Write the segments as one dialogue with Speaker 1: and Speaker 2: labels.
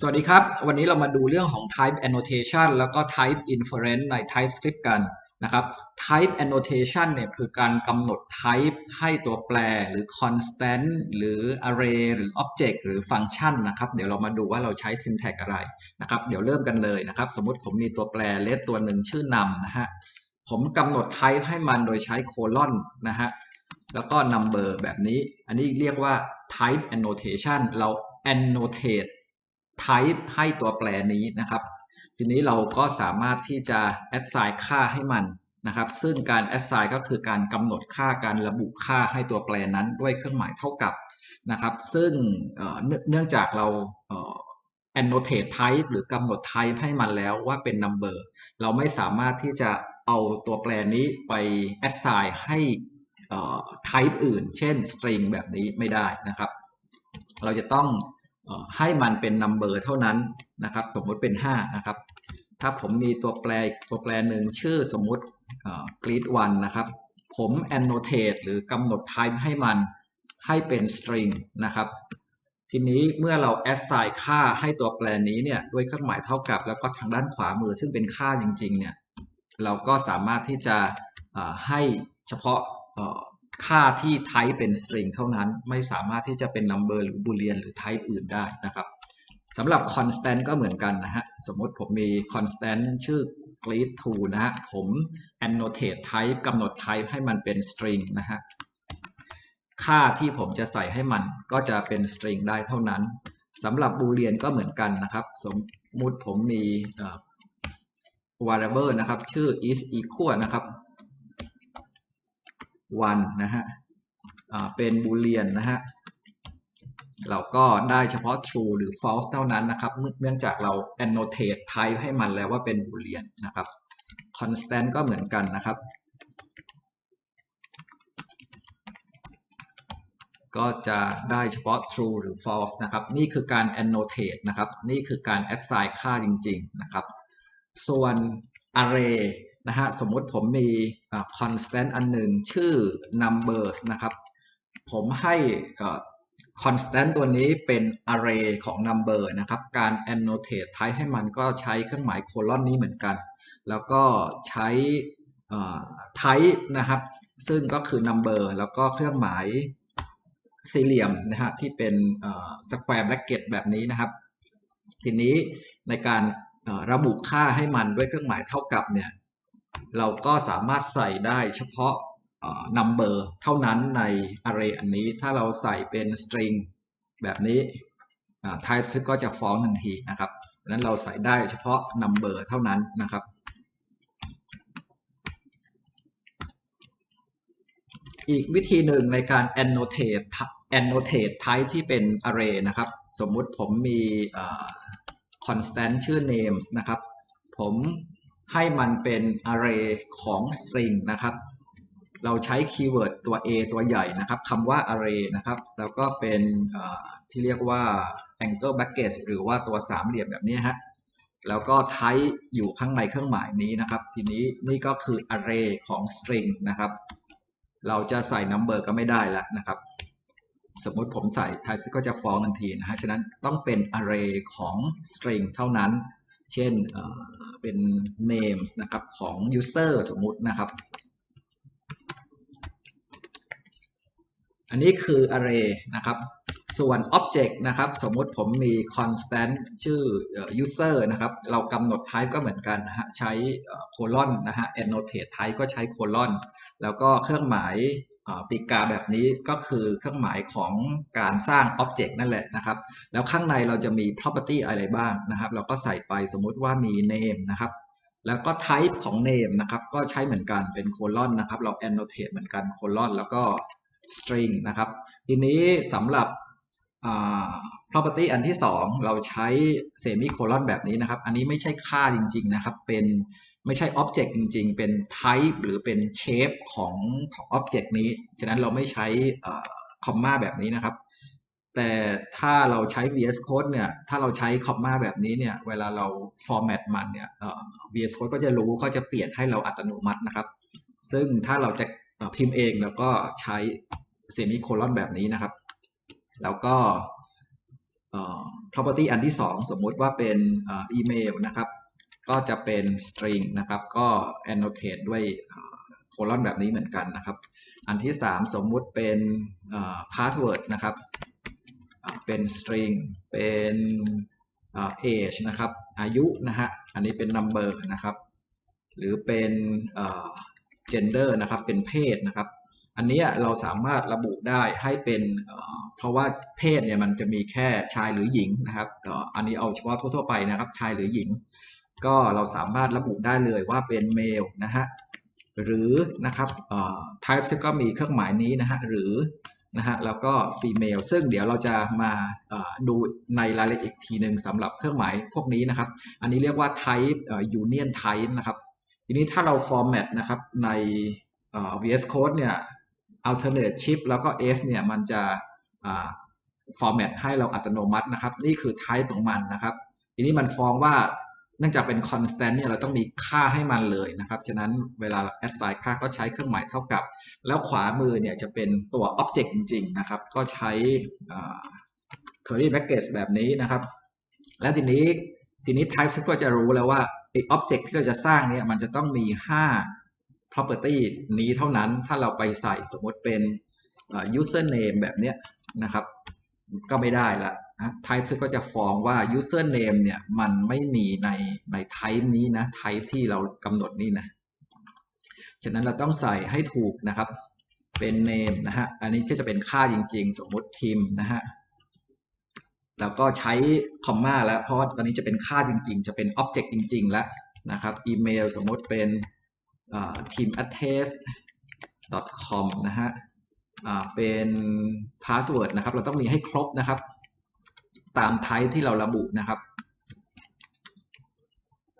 Speaker 1: สวัสดีครับ วันนี้เรามาดูเรื่องของ type annotation แล้วก็ type inference ใน TypeScript กันนะครับ type annotation เนี่ยคือการกำหนด type ให้ตัวแปรหรือ constant หรือ array หรือ object หรือ function นะครับ เดี๋ยวเรามาดูว่าเราใช้ syntax อะไรนะครับ เดี๋ยวเริ่มกันเลยนะครับ สมมติผมมีตัวแปร let ตัวหนึ่งชื่อนำนะฮะ ผมกำหนด type ให้มันโดยใช้ colon นะฮะ แล้วก็ number แบบนี้ อันนี้เรียกว่า type annotation เรา annotate type ให้ตัวแปรนี้นะครับ ทีนี้เราก็สามารถที่จะ assign ค่าให้มันนะครับ ซึ่งการ assign ก็คือการกำหนดค่าการระบุค่าให้ตัวแปรนั้นด้วยเครื่องหมายเท่ากับนะครับ ซึ่งเนื่องจากเรา annotate type หรือกำหนด type ให้มันแล้วว่าเป็น number เราไม่สามารถที่จะเอาตัวแปรนี้ไป assign ให้ type อื่น เช่น string แบบนี้ไม่ได้นะครับ เราจะต้อง ให้มันเป็น number เท่านั้นนะครับ สมมุติเป็น 5 นะครับ ถ้าผมมีตัวแปรตัวแปรหนึ่งชื่อสมมุติ greet one นะครับ ผม annotate หรือกำหนด type ให้มันให้เป็น string นะครับ ทีนี้เมื่อเรา assign ค่าให้ตัวแปรนี้เนี่ยด้วยเครื่องหมายเท่ากับ แล้วก็ทางด้านขวามือซึ่งเป็นค่าจริงๆเนี่ยเราก็สามารถที่จะให้เฉพาะ ค่าที่ type เป็น string เท่านั้น ไม่สามารถที่จะเป็น number หรือ boolean หรือ type อื่นได้นะครับสำหรับ constant ก็เหมือนกันนะฮะ สมมติผมมี constant ชื่อ greet2 นะฮะ ผม annotate type กำหนด type ให้มันเป็น string นะฮะ ค่าที่ผมจะใส่ให้มันก็จะเป็น string ได้เท่านั้นสำหรับ boolean ก็เหมือนกันนะครับ สมมุติผมมี variable นะครับ ชื่อ is equal นะครับ one นะฮะเป็นบูเลียนนะฮะเราก็ได้เฉพาะ true หรือ false เท่านั้นนะครับ เนื่องจากเรา annotate type ให้มันแล้วว่าเป็นบูเลียนนะครับ constant ก็เหมือนกันนะครับ ก็จะได้เฉพาะ true หรือ false นะครับ นี่คือการ annotate นะครับ นี่คือการ assign ค่าจริง ๆ นะครับ ส่วน array นะฮะสมมุติผมมี constant อันหนึ่งชื่อ numbers นะครับ ผมให้ constant ตัวนี้เป็น array ของ number นะครับ การ annotate type ให้มันก็ใช้เครื่องหมาย colon นี้เหมือนกัน แล้วก็ใช้ type นะครับ ซึ่งก็คือ number แล้วก็เครื่องหมายสี่เหลี่ยมนะฮะที่เป็น square bracket แบบนี้นะครับ ทีนี้ในการระบุค่าให้มันด้วยเครื่องหมายเท่ากับเนี่ย เราก็สามารถใส่ได้เฉพาะ number เท่านั้นใน array อันนี้ ถ้าเราใส่เป็น string แบบนี้ type ก็จะฟ้องทันทีนะครับดังนั้นเราใส่ได้เฉพาะ number เท่านั้นนะครับอีกวิธีหนึ่งในการ annotate annotate type ที่เป็น array นะครับ สมมุติผมมี constant ชื่อ names นะครับ ผม ให้มันเป็น array ของ string นะครับ เราใช้คีย์เวิร์ดตัว a ตัวใหญ่นะครับคำว่า array นะครับ แล้วก็เป็นที่เรียกว่า angle bracket หรือว่าตัวสามเหลี่ยมแบบนี้ฮะแล้วก็ type อยู่ข้างในเครื่องหมายนี้นะครับ ทีนี้นี่ก็คือ array ของ string นะครับ เราจะใส่ number ก็ไม่ได้แล้วนะครับ สมมติผมใส่ type ก็จะฟ้องทันทีนะฮะ ฉะนั้นต้องเป็น array ของ string เท่านั้น เช่นเป็น names นะครับของ user สมมุตินะครับ อันนี้คือ array นะครับ ส่วน object นะครับ สมมุติผมมี constant ชื่อ user นะครับ เรากำหนด type ก็เหมือนกันนะฮะ ใช้ colon นะฮะ annotate type ก็ใช้ colon แล้วก็เครื่องหมาย ปีกาแบบนี้ก็คือเครื่องหมายของการสร้าง Object นั่นแหละนะครับ แล้วข้างในเราจะมี property อะไรบ้างนะครับ เราก็ใส่ไปสมมุติว่ามี name นะครับ แล้วก็ type ของ name นะครับ ก็ใช้เหมือนกันเป็น colon นะครับ เรา annotate เหมือนกัน colon แล้วก็ string นะครับ ทีนี้สำหรับ property อันที่ 2 เราใช้ semicolon แบบนี้นะครับ อันนี้ไม่ใช่ค่าจริง ๆ นะครับ เป็น ไม่ใช่ Object จริง ๆ เป็น Type หรือเป็น Shape ของของ Object นี้ ฉะนั้นเราไม่ใช้คอมมาแบบนี้นะครับ แต่ถ้าเราใช้ VS Code เนี่ย ถ้าเราใช้คอมมาแบบนี้เนี่ย เวลาเรา format มันเนี่ย VS Code ก็จะรู้ก็จะเปลี่ยนให้เราอัตโนมัตินะครับ ซึ่งถ้าเราจะพิมพ์เองแล้วก็ใช้เซมิโคลอนแบบนี้นะครับ แล้วก็ property อันที่ 2 สมมุติว่าเป็นอีเมลนะครับ ก็จะเป็น string นะครับ ก็ annotate ด้วยโคลอนแบบนี้เหมือนกันนะครับ อันที่ 3 สมมุติเป็นอ่า password นะครับ เป็น string เป็นอา age นะครับ อายุนะฮะ อันนี้เป็น number นะครับ หรือเป็น gender นะครับ เป็นเพศนะครับ อันนี้เราสามารถระบุได้ให้เป็น เพราะว่าเพศเนี่ยมันจะมีแค่ชายหรือหญิงนะครับ อันนี้เอาเฉพาะทั่วๆไปนะครับ ชายหรือหญิง ก็เราสามารถระบุได้เลยว่าเป็น male นะฮะหรือนะครับ type ก็มีเครื่องหมายนี้นะฮะหรือนะฮะแล้วก็ female ซึ่งเดี๋ยวเราจะมาดูในรายละเอียดอีกทีหนึ่งสำหรับเครื่องหมายพวกนี้นะครับ อันนี้เรียกว่า type union type นะครับ ทีนี้ถ้าเรา format นะครับใน VS Code เนี่ย alternate shift แล้วก็ f เนี่ยมันจะ format ให้เราอัตโนมัตินะครับ นี่คือ type ของมันนะครับ ทีนี้มันฟ้องว่า เนื่องจากเป็น constant เนี่ยเราต้องมีค่าให้มันเลยนะครับ ฉะนั้นเวลา assign ค่าก็ใช้เครื่องหมายเท่ากับ แล้วขวามือเนี่ยจะเป็นตัว object จริงๆนะครับ ก็ใช้อ่า curly brackets แบบนี้นะครับ แล้วทีนี้ทีนี้ type ก็จะรู้แล้วว่าไอ้ object ที่เราจะสร้างเนี่ยมันจะต้องมี 5 property นี้เท่านั้น ถ้าเราไปใส่สมมติเป็นเอ่อ username แบบเนี้ยนะครับ ก็ไม่ได้ละ นะ type ก็จะฟ้องว่า username เนี่ยมันไม่มีในใน type นี้นะ type ที่เรากำหนดนี่นะ ฉะนั้นเราต้องใส่ให้ถูกนะครับ เป็น name นะฮะ อันนี้ก็จะเป็นค่าจริง ๆ สมมติทีมนะฮะ แล้วก็ใช้คอมมาแล้ว เพราะว่าตอนนี้จะเป็นค่าจริง ๆ จะเป็น object จริง ๆ แล้วนะครับอีเมลสมมติเป็น teamattest.com นะฮะอ่าเป็น password นะครับ เราต้องมีให้ครบนะครับ ตาม type ที่เราระบุนะครับ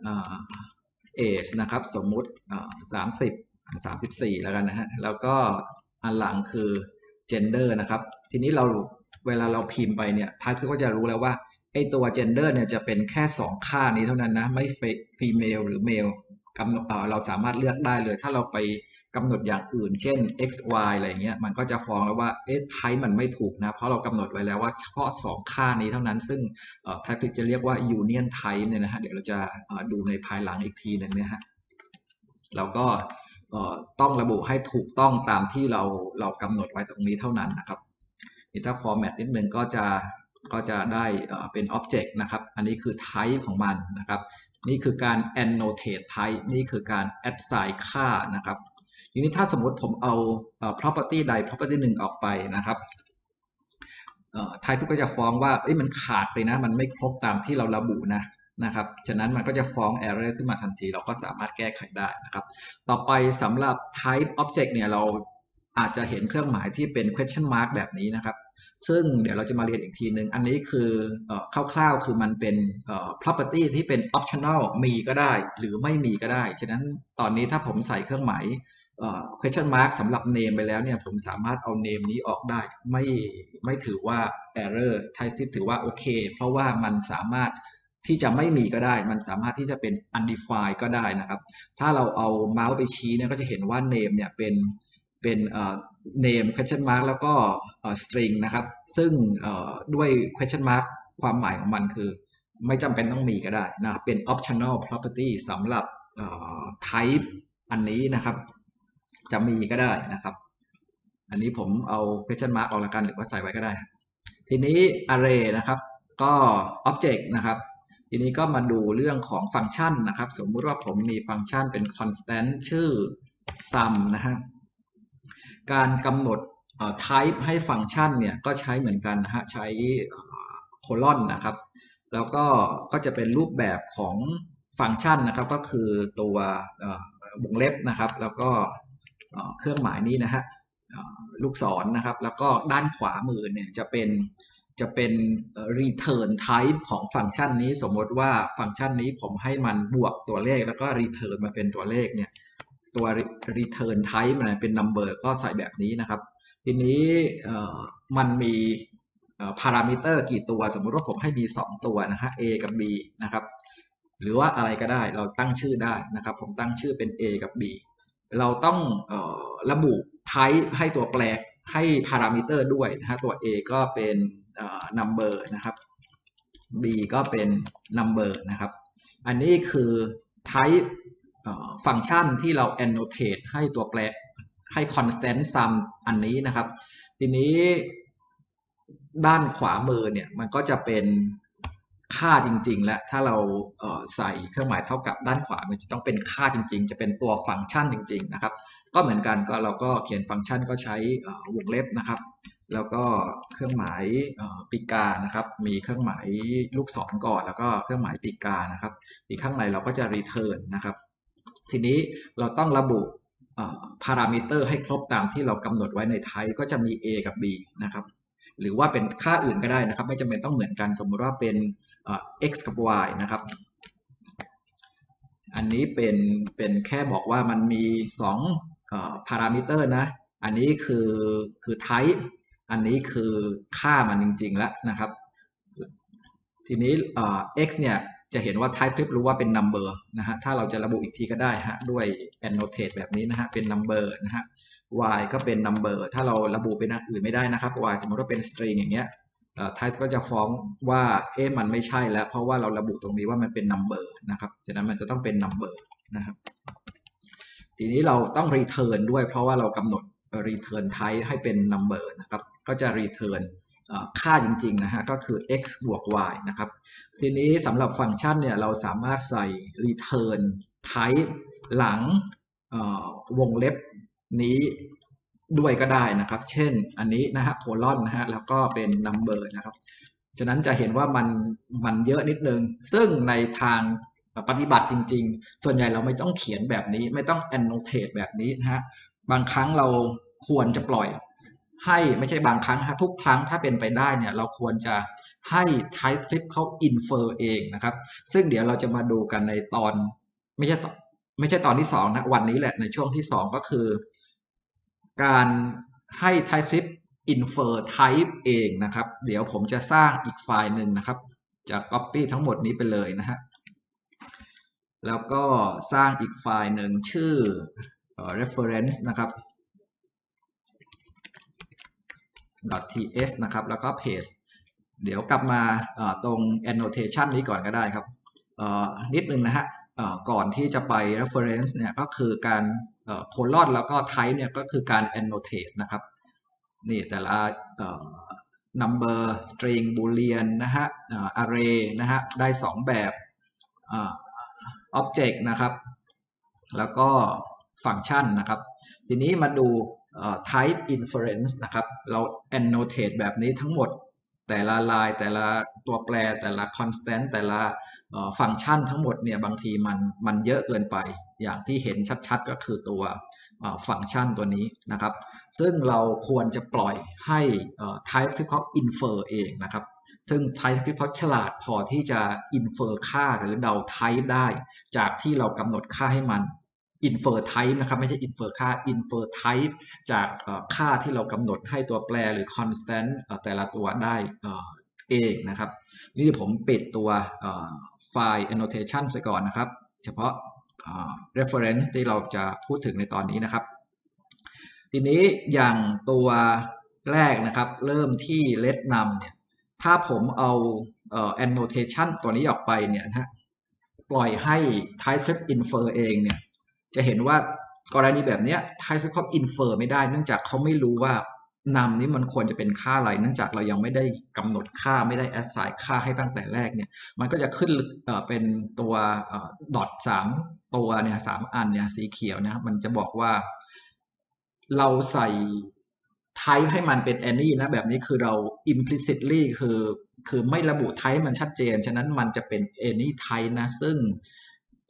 Speaker 1: เอ่า age นะครับ สมมุติอ่า30 34แล้วกันนะฮะ แล้วก็อันหลังคือ gender นะครับ ทีนี้เราเวลาเราพิมพ์ไปเนี่ย type ก็จะรู้แล้วว่าไอตัว gender เนี่ยจะเป็นแค่ 2 ค่านี้เท่านั้นนะ ไม่ female หรือ male กำหนดเราสามารถเลือกได้เลย ถ้าเราไปกำหนดอย่างอื่น เช่น x y อะไรเงี้ยมันก็จะฟ้องแล้วว่าเอ๊ะ type มันไม่ถูกนะ เพราะเรากำหนดไว้แล้วว่าเฉพาะ 2 ค่านี้เท่านั้น ซึ่งเอ่อ type จะเรียกว่า union type เนี่ยนะฮะเดี๋ยวเราจะดูในภายหลังอีกทีหนึงนะฮะเราก็ต้องระบุให้ถูกต้องตามที่เราเรากำหนดไว้ตรงนี้เท่านั้นนะครับนี่ถ้า format นิดนึงก็จะก็จะได้เอ่อเป็น object นะครับ อันนี้คือ type ของมันนะครับ นี่คือการ annotate type นี่คือการ assign ค่านะครับ ทีนี้ถ้าสมมติผมเอา property ใด property หนึ่งออกไปนะครับ type ก็จะฟ้องว่ามันขาดไปนะ มันไม่ครบตามที่เราระบุนะนะครับ ฉะนั้นมันก็จะฟ้อง error ขึ้นมาทันที เราก็สามารถแก้ไขได้นะครับ ต่อไปสำหรับ type object เนี่ยเรา อาจจะเห็นเครื่องหมายที่เป็น question mark แบบนี้นะครับ ซึ่งเดี๋ยวเราจะมาเรียนอีกทีหนึ่งอันนี้คือคร่าวๆ คือมันเป็น property ที่เป็น optional มีก็ได้ หรือไม่มีก็ได้ ฉะนั้นตอนนี้ถ้าผมใส่เครื่องหมาย question mark สำหรับ name ไปแล้วเนี่ยผมสามารถเอา name นี้ออกได้ ไม่ไม่ถือว่า error ไทยที่ถือว่าโอเค เพราะว่ามันสามารถที่จะไม่มีก็ได้ มันสามารถที่จะเป็น undefined ก็ได้นะครับ ถ้าเราเอาเมาส์ไปชี้เนี่ยก็จะเห็นว่า name เนี่ยเป็น เป็นเอ่อ name question mark แล้วก็เอ่อ string นะครับ ซึ่งเอ่อด้วย question mark ความหมายของมันคือ ไม่จำเป็นต้องมีก็ได้นะเป็น optional property สำหรับเอ่อ type อันนี้นะครับ จะมีก็ได้นะครับ อันนี้ผมเอา question mark ออกละกันหรือว่าใส่ไว้ก็ได้ ทีนี้ array นะครับก็ object นะครับทีนี้ก็มาดูเรื่องของฟังก์ชันนะครับ สมมุติว่าผมมีฟังก์ชันเป็น constant ชื่อ sum นะฮะ การกำหนด type ให้ฟังก์ชันเนี่ยก็ใช้เหมือนกันนะฮะใช้โคลอนนะครับ แล้วก็ก็จะเป็นรูปแบบของฟังก์ชันนะครับ ก็คือตัวเอ่อวงเล็บนะครับ แล้วก็เครื่องหมายนี้นะฮะลูกศรนะครับ แล้วก็ด้านขวามือเนี่ยจะเป็นจะเป็น return type ของฟังก์ชันนี้ สมมติว่าฟังก์ชันนี้ผมให้มันบวกตัวเลข แล้วก็ return มาเป็นตัวเลขเนี่ย ตัว return type มันเป็น number ก็ใส่แบบนี้นะครับ ทีนี้มันมีพารามิเตอร์กี่ตัว สมมุติว่าผมให้มี 2 ตัวนะฮะ a กับ b นะครับ หรือว่าอะไรก็ได้เราตั้งชื่อได้นะครับ ผมตั้งชื่อเป็น a กับ b เราต้องออระบุ type ให้ตัวแปรให้พารามิเตอร์ด้วยนะฮะตัว a ก็เป็น number นะครับ b ก็เป็น number นะครับ อันนี้คือ type ฟังก์ชันที่เรา annotate ให้ตัวแปรให้ constant sum อันนี้นะครับ ทีนี้ด้านขวามือเนี่ยมันก็จะเป็นค่าจริง ๆ และถ้าเราใส่เครื่องหมายเท่ากับด้านขวามันจะต้องเป็นค่าจริง ๆ จะเป็นตัวฟังก์ชันจริง ๆ นะครับ ก็เหมือนกันก็เราก็เขียนฟังก์ชันก็ใช้วงเล็บนะครับ แล้วก็เครื่องหมายปีกานะครับ มีเครื่องหมายลูกศรก่อนแล้วก็เครื่องหมายปีกานะครับ อีกข้างในเราก็จะ return นะครับ ทีนี้เราต้องระบุพารามิเตอร์ให้ครบตามที่เรากำหนดไว้ในไทยก็จะมี a กับ b นะครับหรือว่าเป็นค่าอื่นก็ได้นะครับ ไม่จำเป็นต้องเหมือนกันสมมติว่าเป็น x กับ y นะครับ อันนี้เป็นเป็นแค่บอกว่ามันมี2พารามิเตอร์นะ อันนี้คือคือ type อันนี้คือค่ามันจริงๆแล้วนะครับ ทีนี้ x เนี่ย จะเห็นว่า type clip รู้ว่าเป็น number นะฮะ ถ้าเราจะระบุอีกทีก็ได้ฮะ ด้วย annotate แบบนี้นะฮะ เป็น number นะฮะ y ก็เป็น number ถ้าเราระบุเป็นอื่นไม่ได้นะครับ y สมมติว่าเป็น string อย่างเงี้ย type ก็จะฟ้องว่า เอ๊ะ มันไม่ใช่แล้ว เพราะว่าเราระบุตรงนี้ว่ามันเป็น number นะครับ ฉะนั้นมันจะต้องเป็น number นะครับ ทีนี้เราต้อง return ด้วย เพราะว่าเรากำหนด return type ให้เป็น number นะครับ ก็จะ return ค่าจริงๆนะฮะ ก็คือ x บวก y นะครับ ทีนี้สำหรับฟังก์ชันเนี่ยเราสามารถใส่ return type หลังวงเล็บนี้ด้วยก็ได้นะครับ เช่นอันนี้นะฮะโคลอนนะฮะแล้วก็เป็น number นะครับ ฉะนั้นจะเห็นว่ามันมันเยอะนิดนึง ซึ่งในทางปฏิบัติจริง ๆ ส่วนใหญ่เราไม่ต้องเขียนแบบนี้ ไม่ต้อง annotate แบบนี้นะฮะ บางครั้งเราควรจะปล่อยให้ไม่ใช่บางครั้งทุกครั้งถ้าเป็นไปได้เนี่ยเราควรจะ ให้ TypeScript เขา infer เองนะครับ ซึ่งเดี๋ยวเราจะมาดูกันในตอนไม่ใช่ไม่ใช่ตอนที่2นะวันนี้แหละในช่วงที่ 2 ก็คือ การให้ TypeScript infer type เองนะครับ เดี๋ยวผมจะสร้างอีกไฟล์หนึ่งนะครับ จะ copy ทั้งหมดนี้ไปเลยนะฮะแล้วก็สร้างอีกไฟล์หนึ่งชื่อ reference นะครับ .ts นะครับ แล้วก็ paste เดี๋ยวกลับมาตรง annotation นี้ก่อนก็ได้ครับนิดนึงนะฮะก่อนที่จะไป reference เนี่ยก็คือการ colon แล้วก็ type เนี่ยก็คือการ annotate นะครับนี่แต่ละ number string boolean นะฮะ array นะฮะได้ 2 แบบ object นะครับ แล้วก็ฟังก์ชันนะครับ ทีนี้มาดู type inference นะครับ เรา annotate แบบนี้ทั้งหมด แต่ละลายแต่ละตัวแปรแต่ละ constant แต่ละฟังก์ชันทั้งหมดเนี่ยบางทีมันมันเยอะเกินไป อย่างที่เห็นชัดๆ ก็คือตัวฟังก์ชันตัวนี้นะครับ ซึ่งเราควรจะปล่อยให้ TypeScript เขา infer เองนะครับ ซึ่ง TypeScript เขาฉลาดพอที่จะ infer ค่าหรือเดา type ได้ จากที่เรากำหนดค่าให้มัน infer type นะครับไม่ใช่ infer ค่า infer type จากค่าที่เรากำหนดให้ตัวแปรหรือ constant แต่ละตัวได้เองนะครับ นี่ผมปิดตัวไฟล์ annotation ไปก่อนนะครับ เฉพาะ reference ที่เราจะพูดถึงในตอนนี้นะครับ ทีนี้อย่างตัวแรกนะครับ เริ่มที่ let num เนี่ยถ้าผมเอา annotation ตัวนี้ออกไปเนี่ยนะปล่อยให้ TypeScript infer เองเนี่ย จะเห็นว่ากรณีแบบนี้ TypeScript เขา infer ไม่ได้ เนื่องจากเขาไม่รู้ว่านำนี้มันควรจะเป็นค่าอะไร เนื่องจากเรายังไม่ได้กำหนดค่าไม่ได้ assign ค่าให้ตั้งแต่แรกเนี่ย มันก็จะขึ้นเป็นตัวดอทสามตัวเนี่ยสามอันเนี่ยสีเขียวนะมันจะบอกว่า เราใส่ type ให้มันเป็น any นะแบบนี้คือเรา implicitly คือคือไม่ระบุ type มันชัดเจน ฉะนั้นมันจะเป็น any type นะ ซึ่ง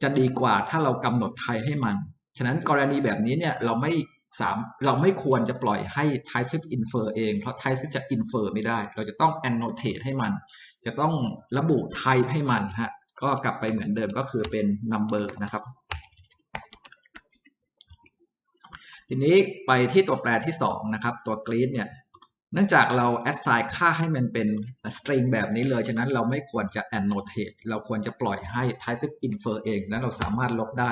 Speaker 1: จะดีกว่าถ้าเรากำหนด type ให้มัน ฉะนั้นกรณีแบบนี้เนี่ยเราไม่สามเราไม่ควรจะปล่อยให้ TypeScript infer เอง เพราะ TypeScript จะ infer ไม่ได้ เราจะต้อง annotate ให้มัน จะต้องระบุ type ให้มันฮะก็กลับไปเหมือนเดิมก็คือเป็น number นะครับ ทีนี้ไปที่ตัวแปรที่ 2 นะครับ ตัว greet เนี่ย เนื่องจากเรา assign ค่าให้มันเป็น string แบบนี้เลย ฉะนั้นเราไม่ควรจะ annotate เราควรจะปล่อยให้ type infer เอง ฉะนั้นเราสามารถลบได้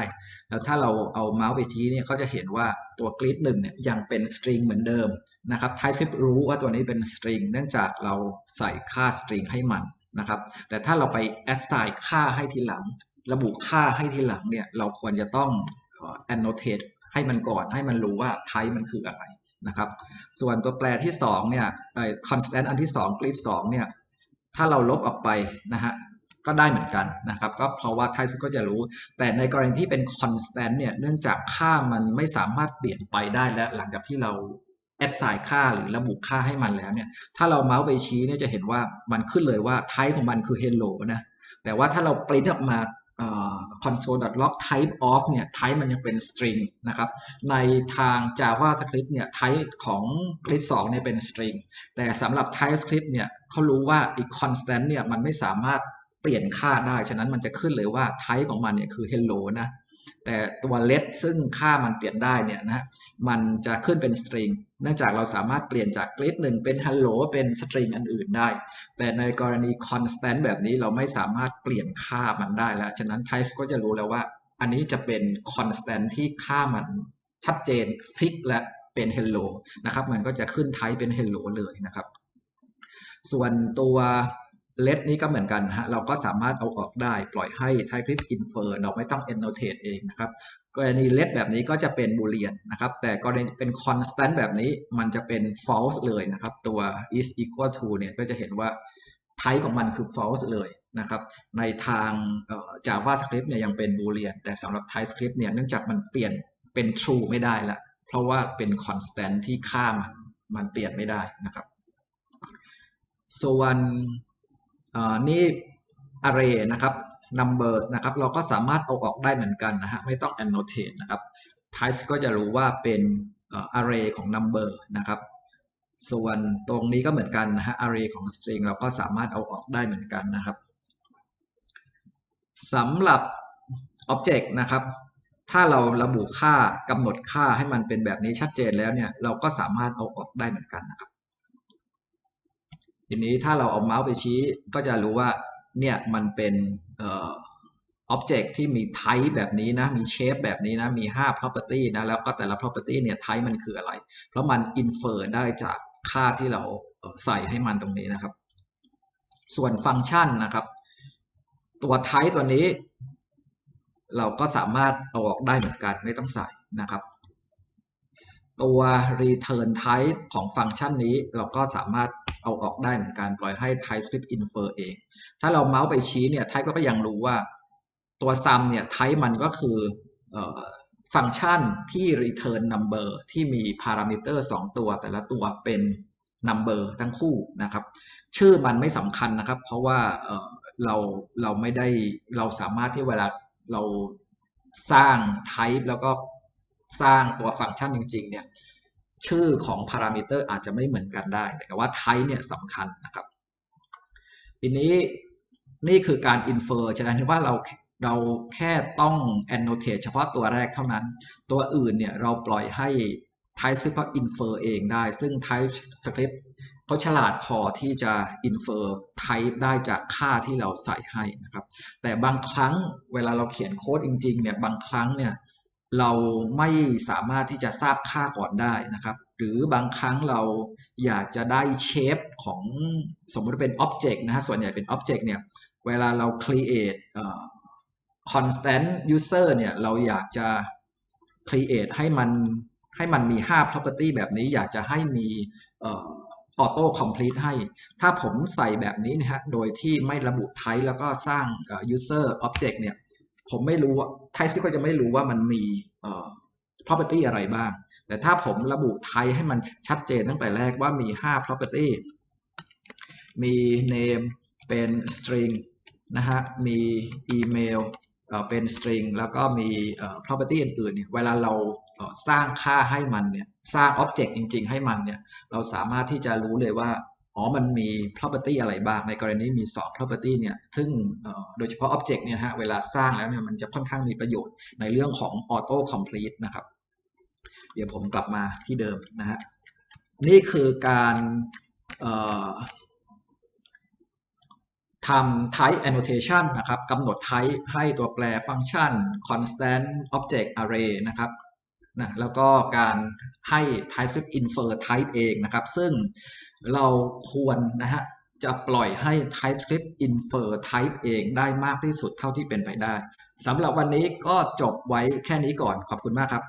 Speaker 1: แล้วถ้าเราเอาเมาส์ไปชี้เนี่ย ก็จะเห็นว่าตัว greet 1เนี่ยยังเป็น string เหมือนเดิมนะครับ type รู้ว่าตัวนี้เป็น string เนื่องจากเราใส่ค่า string ให้มันนะครับ แต่ถ้าเราไป assign ค่าให้ทีหลัง ระบุค่าให้ทีหลังเนี่ย เราควรจะต้อง annotate ให้มันก่อน ให้มันรู้ว่า type มันคืออะไร นะครับ ส่วนตัวแปรที่2เนี่ย constant อันที่2 grid 2เนี่ยถ้าเราลบออกไปนะฮะก็ได้เหมือนกันนะครับ ก็เพราะว่า TypeScript ก็จะรู้ แต่ในกรณีที่เป็น constant เนี่ยเนื่องจากค่ามันไม่สามารถเปลี่ยนไปได้และหลังจากที่เรา assign ค่าหรือระบุค่าให้มันแล้วเนี่ยถ้าเราเมาส์ไปชี้เนี่ยจะเห็นว่ามันขึ้นเลยว่า type ของมันคือ hello นะแต่ว่าถ้าเราปริ้นออกมา console.log type of เนี่ย type มันยังเป็น string นะครับ ในทาง JavaScript เนี่ย type ของ grid 2เนี่ยเป็น string แต่สำหรับ TypeScript เนี่ยเขารู้ว่าอีก constant เนี่ยมันไม่สามารถเปลี่ยนค่าได้ ฉะนั้นมันจะขึ้นเลยว่า type ของมันเนี่ยคือ hello นะ แต่ตัว let ซึ่งค่ามันเปลี่ยนได้เนี่ยนะมันจะขึ้นเป็น string เนื่องจากเราสามารถเปลี่ยนจาก grid หนึ่งเป็น hello เป็น string อันอื่นได้ แต่ในกรณี constant แบบนี้เราไม่สามารถเปลี่ยนค่ามันได้แล้ว ฉะนั้น type ก็จะรู้แล้วว่า อันนี้จะเป็น constant ที่ค่ามันชัดเจน fix และเป็น hello นะครับ มันก็จะขึ้น type เป็น hello เลยนะครับ ส่วนตัว let นี้ก็เหมือนกันฮะเราก็สามารถเอาออกได้ปล่อยให้ TypeScript infer เราไม่ต้อง annotate เองนะครับกรณี let แบบนี้ก็จะเป็น boolean นะครับ แต่กรณีเป็น constant แบบนี้มันจะเป็น false เลยนะครับ ตัว is equal to เนี่ยก็จะเห็นว่า type ของมันคือ false เลยนะครับ ในทาง JavaScript เนี่ยยังเป็น boolean แต่สำหรับ TypeScript เนี่ยเนื่องจากมันเปลี่ยนเป็น true ไม่ได้ละเพราะว่าเป็น constant ที่ค่ามันมันเปลี่ยนไม่ได้นะครับส่วน นี่ array นะครับ numbers นะครับ เราก็สามารถเอาออกได้เหมือนกันนะฮะ ไม่ต้อง annotate นะครับ types ก็จะรู้ว่าเป็น array ของ number นะครับ ส่วนตรงนี้ก็เหมือนกันนะฮะ array ของ string เราก็สามารถเอาออกได้เหมือนกันนะครับสำหรับ object นะครับ ถ้าเราระบุค่ากำหนดค่าให้มันเป็นแบบนี้ชัดเจนแล้วเนี่ย เราก็สามารถเอาออกได้เหมือนกันนะครับ ทีนี้ถ้าเราเอาเมาส์ไปชี้ก็จะรู้ว่าเนี่ยมันเป็นเอ่อ object ที่มี type แบบนี้นะ มี shape แบบนี้นะ มี 5 property นะ แล้วก็แต่ละ property เนี่ย type มันคืออะไร เพราะมัน infer ได้จากค่าที่เราใส่ให้มันตรงนี้นะครับ ส่วนฟังก์ชันนะครับ ตัว type ตัวนี้ เราก็สามารถเอาออกได้เหมือนกันไม่ต้องใส่นะครับ ตัว return type ของฟังก์ชันนี้เราก็สามารถเอาออกได้เหมือนกันปล่อยให้ TypeScript infer เอง ถ้าเราเมาส์ไปชี้เนี่ย Type ก็ยังรู้ว่าตัว sum เนี่ย type มันก็คือฟังก์ชันที่ return number ที่มี parameter 2 ตัว แต่ละตัวเป็น number ทั้งคู่นะครับ ชื่อมันไม่สำคัญนะครับ เพราะว่าเราเราไม่ได้เราสามารถที่เวลาเราสร้าง type แล้วก็ สร้างตัวฟังก์ชันจริง ๆ เนี่ยชื่อของพารามิเตอร์อาจจะไม่เหมือนกันได้ แต่ว่า type เนี่ยสำคัญนะครับ ทีนี้นี่คือการ infer ฉะนั้นว่าเราเราแค่ต้อง annotate เฉพาะตัวแรกเท่านั้น ตัวอื่นเนี่ยเราปล่อยให้ TypeScript เขา infer เองได้ ซึ่ง TypeScript เขาฉลาดพอที่จะ infer type ได้จากค่าที่เราใส่ให้นะครับ แต่บางครั้งเวลาเราเขียนโค้ดจริงๆเนี่ย บางครั้งเนี่ย เราไม่สามารถที่จะทราบค่าก่อนได้นะครับ หรือบางครั้งเราอยากจะได้เชฟของสมมติเป็น object นะฮะส่วนใหญ่เป็น object เนี่ยเวลาเรา create constant user เนี่ยเราอยากจะ create ให้มันให้มันมี 5 property แบบนี้อยากจะให้มี auto complete ให้ ถ้าผมใส่แบบนี้นะฮะ โดยที่ไม่ระบุ type แล้วก็สร้าง user object เนี่ย ผมไม่รู้ว่า TypeScript ก็จะไม่รู้ว่ามันมี property อะไรบ้าง แต่ถ้าผมระบุ type ให้มันชัดเจนตั้งแต่แรกว่ามี 5 property มี name เป็น string นะฮะ มี email เป็น string แล้วก็มี property อื่นๆเนี่ยเวลาเราสร้างค่าให้มันเนี่ย สร้าง object จริง ๆ ให้มันเนี่ย เราสามารถที่จะรู้เลยว่า อ๋อมันมี property อะไรบ้าง ในกรณีมี 2 property เนี่ยซึ่งโดยเฉพาะ object เนี่ยฮะเวลาสร้างแล้วเนี่ยมันจะค่อนข้างมีประโยชน์ในเรื่องของ auto complete นะครับ เดี๋ยวผมกลับมาที่เดิมนะฮะนี่คือการทำ type annotation นะครับกำหนด type ให้ตัวแปรฟังก์ชัน constant object array นะครับนะแล้วก็การให้ TypeScript infer type เองนะครับ ซึ่ง เราควรนะฮะจะปล่อยให้ TypeScript infer type เองได้มากที่สุดเท่าที่เป็นไปได้สำหรับวันนี้ก็จบไว้แค่นี้ก่อนขอบคุณมากครับ